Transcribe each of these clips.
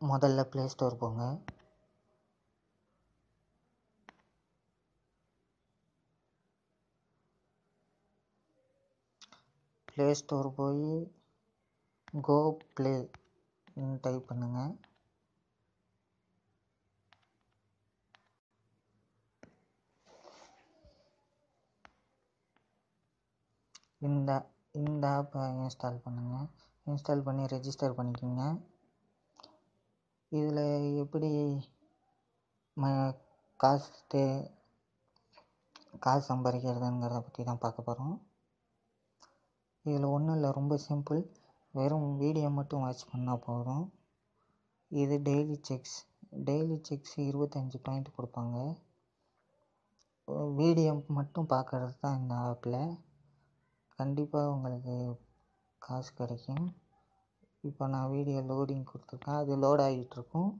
முதல்ல play store போங்க. Play store போய் கோ ப்ளே டைப் பண்ணுங்கள் இந்த இந்த ஆப்பை இன்ஸ்டால் பண்ணுங்கள் இன்ஸ்டால் பண்ணி ரெஜிஸ்டர் பண்ணிக்கோங்க. இதில் எப்படி ம காசு தே காசு சம்பாதிக்கிறதுங்கிறத பற்றி தான் பார்க்க போகிறோம். இதில் ஒன்றும் இல்லை ரொம்ப சிம்பிள். வெறும் வீடியோ மட்டும் வாட்ச் பண்ணால் போதும். இது டெய்லி செக்ஸ். டெய்லி செக்ஸ் இருபத்தஞ்சி பாயிண்ட் கொடுப்பாங்க. வீடியோ மட்டும் பார்க்கறது தான் இந்த ஆப்பில். கண்டிப்பாக உங்களுக்கு காசு கிடைக்கும். இப்போ நான் வீடியோ லோடிங் கொடுத்துருக்கேன் அது லோட் ஆகிட்டுருக்கும்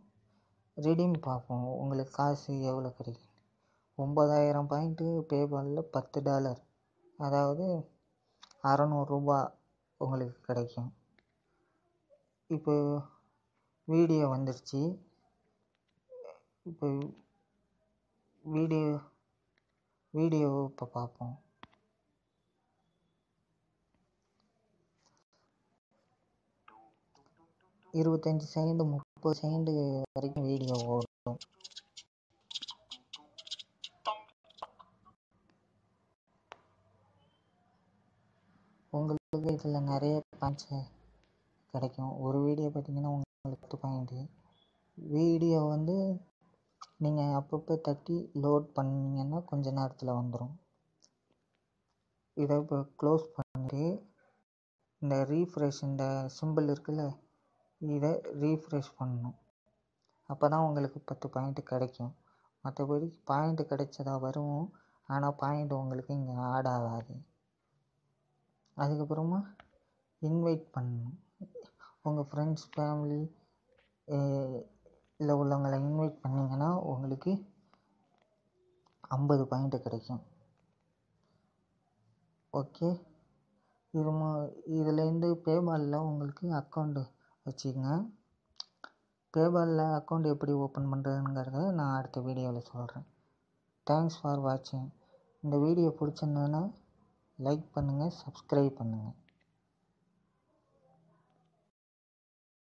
ரிடீம் பார்ப்போம். உங்களுக்கு காசு எவ்வளோ கிடைக்கும் ஒம்பதாயிரம் பாயிண்ட்டு பேபாலில் பத்து டாலர் அதாவது அறநூறுரூபா உங்களுக்கு கிடைக்கும். இப்போ வீடியோ வந்துருச்சு. இப்போ வீடியோ வீடியோ இப்போ பார்ப்போம். இருபத்தஞ்சி செகண்டு முப்பது செகண்டு வரைக்கும் வீடியோ ஓடும். உங்களுக்கு இதில் நிறைய பாயிண்ட்ஸ் கிடைக்கும். ஒரு வீடியோ பார்த்தீங்கன்னா உங்களுக்கு பத்து பாயிண்ட்டு வீடியோ வந்து நீங்கள் அப்பப்போ தட்டி லோட் பண்ணிங்கன்னா கொஞ்ச நேரத்தில் வந்துடும் இதை இப்போ க்ளோஸ் பண்ணிட்டு இந்த ரீஃப்ரெஷ் இந்த சிம்பிள் இருக்குல்ல இதை ரீஃப்ரெஷ் பண்ணணும். அப்போ தான் உங்களுக்கு பத்து பாயிண்ட்டு கிடைக்கும். மற்றபடி பாயிண்ட்டு கிடைச்சதா வரும். ஆனால் பாயிண்ட் உங்களுக்கு இங்கே ஆட் ஆகாது. அதுக்கப்புறமா இன்வைட் பண்ணணும். உங்கள் ஃப்ரெண்ட்ஸ் ஃபேமிலி இல்லை உள்ளவங்களை இன்வைட் பண்ணிங்கன்னா உங்களுக்கு ஐம்பது பாயிண்ட்டு கிடைக்கும். ஓகே இது இதுலேருந்து பேபாலில் உங்களுக்கு அக்கௌண்ட்டு வச்சுக்கங்க. பேபாலில் அக்கௌண்ட் எப்படி ஓப்பன் பண்ணுறதுங்கிறத நான் அடுத்த வீடியோவில் சொல்கிறேன் தேங்க்ஸ் ஃபார் வாட்சிங் இந்த வீடியோ பிடிச்சிருந்ததுன்னா லைக் பண்ணுங்கள் சப்ஸ்கிரைப் பண்ணுங்கள்